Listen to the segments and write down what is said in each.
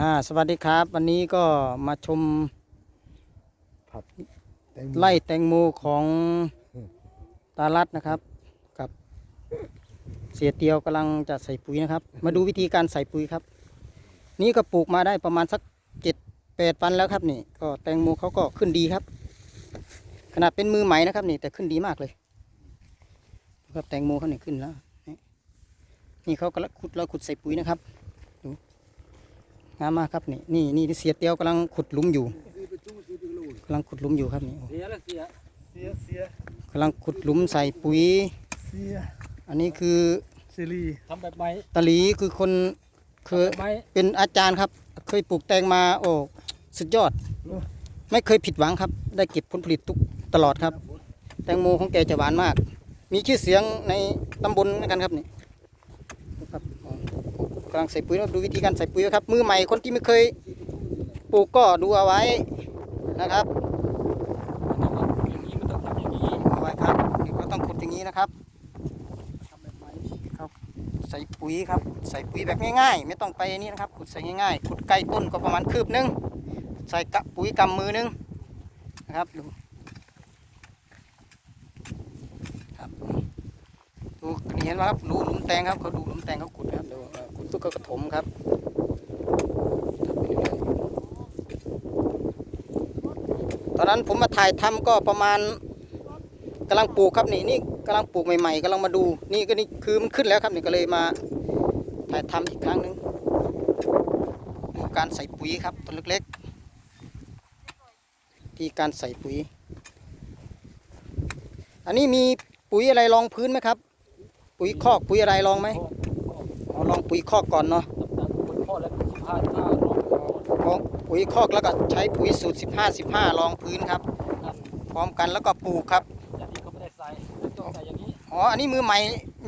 อ่าสวัสดีครับ วันนี้ก็มาชมผัดแตงโมไล่แตงโมของตาลัดนะครับ กับ เสียเตียวกำลังจะใส่ปุ๋ยนะครับ มาดูวิธีการใส่ปุ๋ยครับ นี่ก็ปลูกมาได้ประมาณสักเจ็ดแปดวันแล้วครับนี่ ก็แตงโมเขาก็ขึ้นดีครับ ขนาดเป็นมือใหม่นะครับนี่แต่ขึ้นดีมากเลยครับแตงโมเขาเนี่ยขึ้นแล้วนี่นี่เขากำลังขุดเราขุดใส่ปุ๋ยนะครับ ดูงามมากครับนี่นี่นี่เสียเตียวกำลังขุดหลุมอยู่กำลังขุดหลุมอยู่ครับนี่เสียแล้วเสียเสียเสียกำลังขุดหลุมใส่ปุ๋ยเสียอันนี้คือซีรีทำแบบใหม่ตะหลีคือคนเคยทำแบบใหม่เป็นอาจารย์ครับ เคยปลูกแตงมาโอ้สุดยอด ไม่เคยผิดหวังครับ ได้เก็บผลผลิตทุกตลอดครับ แตงโมของแกจะหวานมาก มีชื่อเสียงในตำบลเหมือนกันครับนี่ครับอ๋อ กำลังใส่ปุ๋ยนะดูวิธีการใส่ปุ๋ยครับ มือใหม่คนที่ไม่เคยปลูกก็ดูเอาไว้นะครับเอาไว้ครับนี่ก็ต้องขุดอย่างนี้นะครับใหม่ครับ ใส่ปุ๋ยครับ ใส่ปุ๋ยแบบง่ายๆ ไม่ต้องไปนี่นะครับ ขุดใส่ง่ายๆ ขุดใกลต้นก็ประมาณคืบหนึง ใส่กะปุ๋ยกำมือหนึงนะครับดูครับดูนี่เห็นไหมครับดูหลุมแตงครับเขาดูหลุมแตงเขาขุดนะครับดูเอ่อขุดทุกกระถมครับตอนนั้นผมมาถ่ายทำก็ประมาณกำลังปลูกครับนี่นี่กำลังปลูกใหม่ๆกำลังมาดู นี่ก็นี่คือมันขึ้นแล้วครับนี่ก็เลยมาถ่ายทำอีกครั้งหนึ่งการใส่ปุ๋ยครับต้นเล็กๆที่การใส่ปุ๋ย อันนี้มีปุ๋ยอะไรรองพื้นไหมครับ ปุ๋ยคอกปุ๋ยอะไรรองไหมอ๋อลองปุ๋ยคอกก่อนเนาะตัดคนพ่อแล้วสิบห้าสิบห้าลองลองปุ๋ยคอกแล้วก็ใช้ปุ๋ยสูตร 15 15รองพื้นครับนั่นพร้อมกันแล้วก็ปลูกครับอย่างนี้เขาไม่ได้ใส่ต้องใส่อย่างนี้อ๋ออันนี้มือใหม่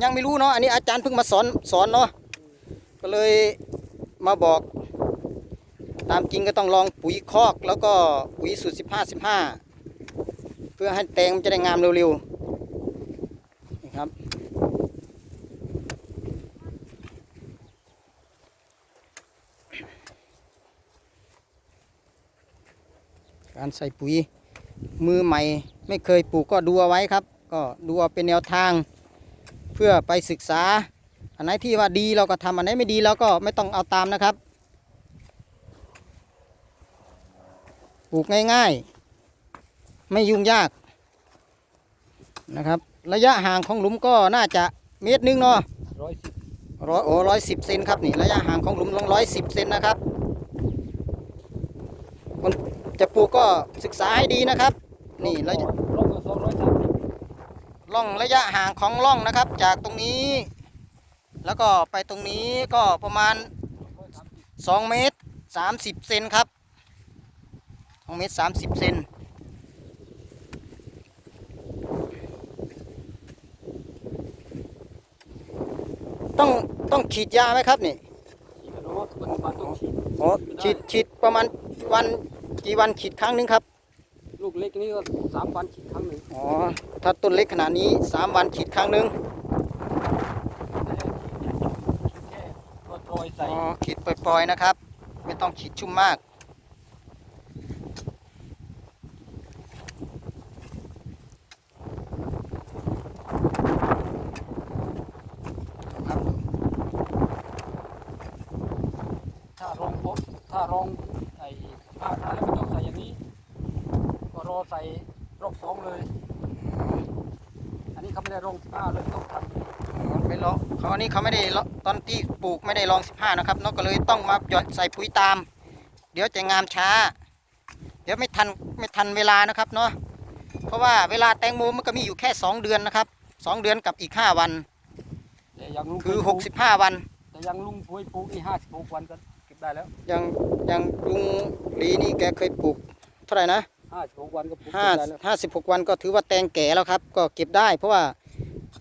ยังไม่รู้เนาะอันนี้อาจารย์เพิ่งมาสอนสอนเนาะก็เลยมาบอก ตามจริงก็ต้องลองปุ๋ยคอกแล้วก็ปุ๋ยสูตรสิบห้าสิบห้าเพื่อให้แตงมันจะได้งามเร็วๆนี่ครับ การใส่ปุ๋ยมือใหม่ไม่เคยปลูกก็ดูเอาไว้ครับ ก็ดูเอาเป็นแนวทาง เพื่อไปศึกษา อันไหนที่ว่าดีเราก็ทำอันไหนไม่ดีเราก็ไม่ต้องเอาตามนะครับ ปลูกง่ายๆ ไม่ยุ่งยากนะครับ ระยะห่างของหลุมก็น่าจะเมตรนึงเนาะร้อยสิบร้อยโอ้ร้อยสิบเซนครับนี่ระยะห่างของหลุมลงร้อยสิบเซนนะครับ จะปลูกก็ศึกษาให้ดีนะครับ นี่ระยะลองก็สองร้อยสามสิบร่องระยะห่างของร่องนะครับ จากตรงนี้ แล้วก็ไปตรงนี้ก็ประมาณร้อยสามสิบ2เมตร 30 เซนครับ2เมตร 30 เซนต้องต้องฉีดยาไหมครับนี่อีกแล้วเนาะมันมันต้องฉีดโอ้ฉีดฉีดประมาณวัน กี่วันฉีดครั้งหนึงครับ ลูกเล็กนี่ก็สามวันฉีดครั้งหนึ่งอ๋อ ถ้าต้นเล็กขนาดนี้3วันฉีดครั้งหนึงแค่ก็โรยใส่อ๋อฉีดปล่อยๆนะครับ ไม่ต้องฉีดชุ่มมากครับถ้ารองปุ๊บถ้ารองไอ้ ผ้าทาแล้วไม่ต้องใส่อย่างนี้ ก็รอใส่รอบสองเลย อันนี้เขาไม่ได้รองผ้าเลยต้องทำไปลองเขาอันนี้เขาไม่ได้ลองตอนที่ปลูกไม่ได้ลอง15นะครับเนกก็เลยต้องมาหยอดใส่ปุ๋ยตาม เดี๋ยวจะงามช้า เดี๋ยวไม่ทันไม่ทันเวลานะครับเนาะเพราะว่าเวลาแตงโมมันก็มีอยู่แค่2เดือนนะครับ2เดือนกับอีก5วัน แต่ยังลุงคือเคยปลูก65วันแต่ยังลุงพุยปลูกนี่ห้าสิบหกวันก็เก็ บได้แล้วยังยังลุงลีนี่แกเคยปลูกเท่าไหร่นะห้าสิบหกวันก็ปลูกห้าเก็บได้แล้วห้าสิบหกวันก็ถือว่าแตงแก่แล้วครับ ก็เก็บได้ เพราะว่า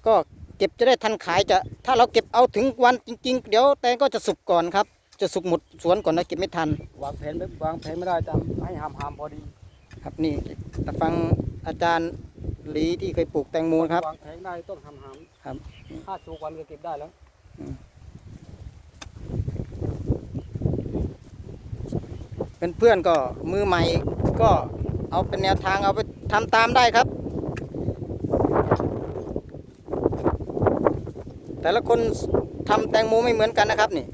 ก็เก็บจะได้ทันขายจะ ถ้าเราเก็บเอาถึงวันจริง ๆ เดี๋ยวแตงก็จะสุกก่อนครับ จะสุกหมดสวนก่อนนะเก็บไม่ทัน วางแผนไม่วางแผนไม่ได้จำให้หามหามๆพอดีครับนี่แต่ฟังอาจารย์ลีที่เคยปลูกแตงโมครับ วางแผนได้ต้องหามหามครับ ห้าสิบหกวันก็เก็บได้แล้ว เพื่อนๆก็มือใหม่ก็เอาเป็นแนวทางเอาไปทำตามได้ครับ แต่ละคนทำแตงโมไม่เหมือนกันนะครับนี่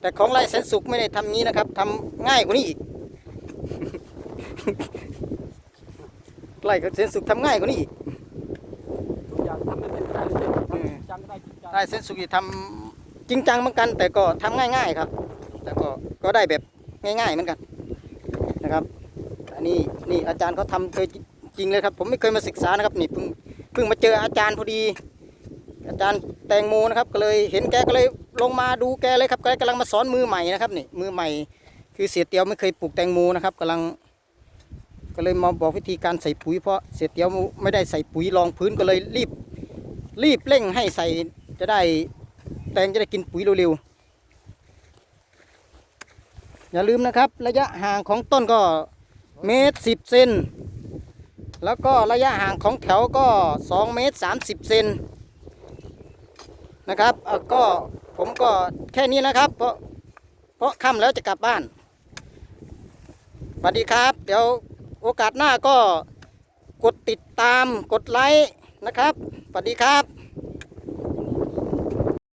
แต่ของไร่แสนสุขไม่ได้ทำงี้นะครับทำง่ายกว่านี้อีกไร่แสนสุขทำง่ายกว่านี้อีกทุกอย่างทำไม่เป็นไรเลยทำจริงจังก็ได้จริงจังไร่แสนสุขนี่ทำจริงจังเหมือนกัน แต่ก็ทำง่าย ๆ ครับ แต่ก็ก็ได้แบบง่ายๆเหมือนกันนะครับอั นนี้นี่อาจารย์เขาทำเคยจริงเลยครับ ผมไม่เคยมาศึกษานะครับนี่เพิ่งเพิ่งมาเจออาจารย์พอดี อาจารย์แตงโมนะครับ ก็เลยเห็นแกก็เลยลงมาดูแกเลยครับแกกำลังมาสอนมือใหม่นะครับนี่มือใหม่ คือเสียเตียวไม่เคยปลูกแตงโมนะครับกำลัง ก็เลยมาบอกวิธีการใส่ปุ๋ยเพราะเสียเตียวไม่ได้ใส่ปุ๋ยรองพื้นก็เลยรีบ รีบเร่งให้ใส่จะได้แตงจะได้กินปุ๋ยเร็วๆอย่าลืมนะครับ ระยะห่างของต้นก็ เมตรสิบเซนแล้วก็ระยะห่างของแถวก็สองเมตรสามสิบเซนนะครับก็ผมก็แค่นี้นะครับ เพราะเพราะค่ำแล้วจะกลับบ้านสวัสดีครับ เดี๋ยวโอกาสหน้าก็กดติดตามกดไลค์นะครับสวัสดีครับ